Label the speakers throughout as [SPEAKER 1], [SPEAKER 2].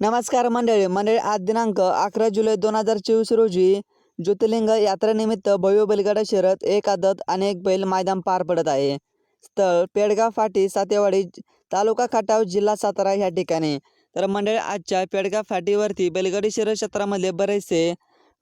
[SPEAKER 1] नमस्कार मंडळी मंडळी आज दिनांक अकरा जुलै दोन हजार चोवीस रोजी ज्योतिर्लिंग यात्रेनिमित्त भव्य बैलगाडा शहरात एक आदत आणि एक बैल मैदान पार पडत आहे. स्थळ पेडगाव फाटी सातेवाडी तालुका खटाव जिल्हा सातारा ह्या ठिकाणी. तर मंडळी आजच्या पेडगाव फाटीवरती बैलगाडी शहर क्षेत्रामध्ये बरेचसे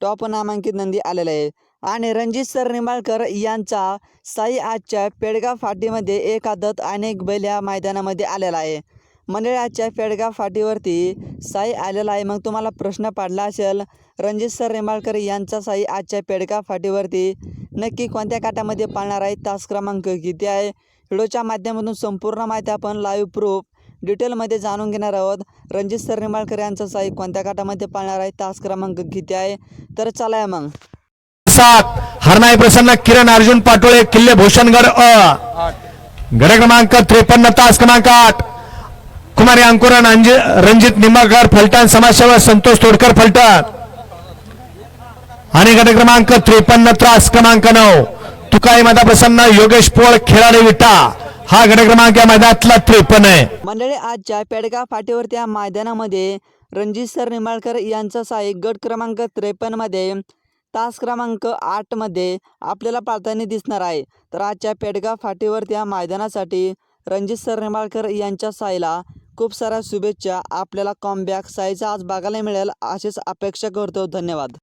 [SPEAKER 1] टॉप नामांकित नंदी आलेले आहे आणि रणजित सर निंबाळकर यांचा साई आजच्या पेडगाव फाटीमध्ये एक आदत आणि एक बैल ह्या मैदानामध्ये आलेला आहे. मंडळाच्या आजच्या पेडगाव फाटीवरती साई आलेला आहे. मग तुम्हाला प्रश्न पाडला असेल रणजित सर रेमाळकर यांचा साई आजच्या पेडगाव फाटीवरती नक्की कोणत्या काटामध्ये पाळणार आहे? तास क्रमांक किती आहे? व्हिडिओच्या माध्यमातून संपूर्ण माहिती आपण लाईव्ह प्रूफ डिटेलमध्ये जाणून घेणार आहोत. रणजित सर निंबाळकर यांचा साई कोणत्या काटामध्ये पाळणार आहे? तास क्रमांक किती आहे? तर चला मग.
[SPEAKER 2] सात. हरनाई प्रसन्न किरण अर्जुन पाटोळे किल्ले भूषणगड अ. गड क्रमांक त्रेपन्न तास क्रमांक आठ. कुमारी अंकुरन अंज रणजित निंबाळकर फलटण समाजसेवक संतोष तोडकर फलटण. आणि गट क्रमांक त्रेपन्न त्रास क्रमांक नऊ. तुकाई माता प्रसन्न योगेश पोळ खेळाडू विटा. हा गट क्रमांक या मैदानातला त्रेपन्न आहे.
[SPEAKER 1] मंडळी आजच्या पेडगाव फाटीवरती त्या मैदानामध्ये रणजित सर निंबाळकर यांचा साई गट क्रमांक त्रेपन्नमध्ये तास क्रमांक आठमध्ये आपल्याला पाळताना दिसणार आहे. तर आजच्या पेडगाव फाटीवरती त्या मैदानासाठी रणजित सर निंबाळकर यांच्या साईला खूप साऱ्या शुभेच्छा. आपल्याला कॉमबॅक साईचा आज बघायला मिळेल. अशीच अपेक्षा करतो. धन्यवाद.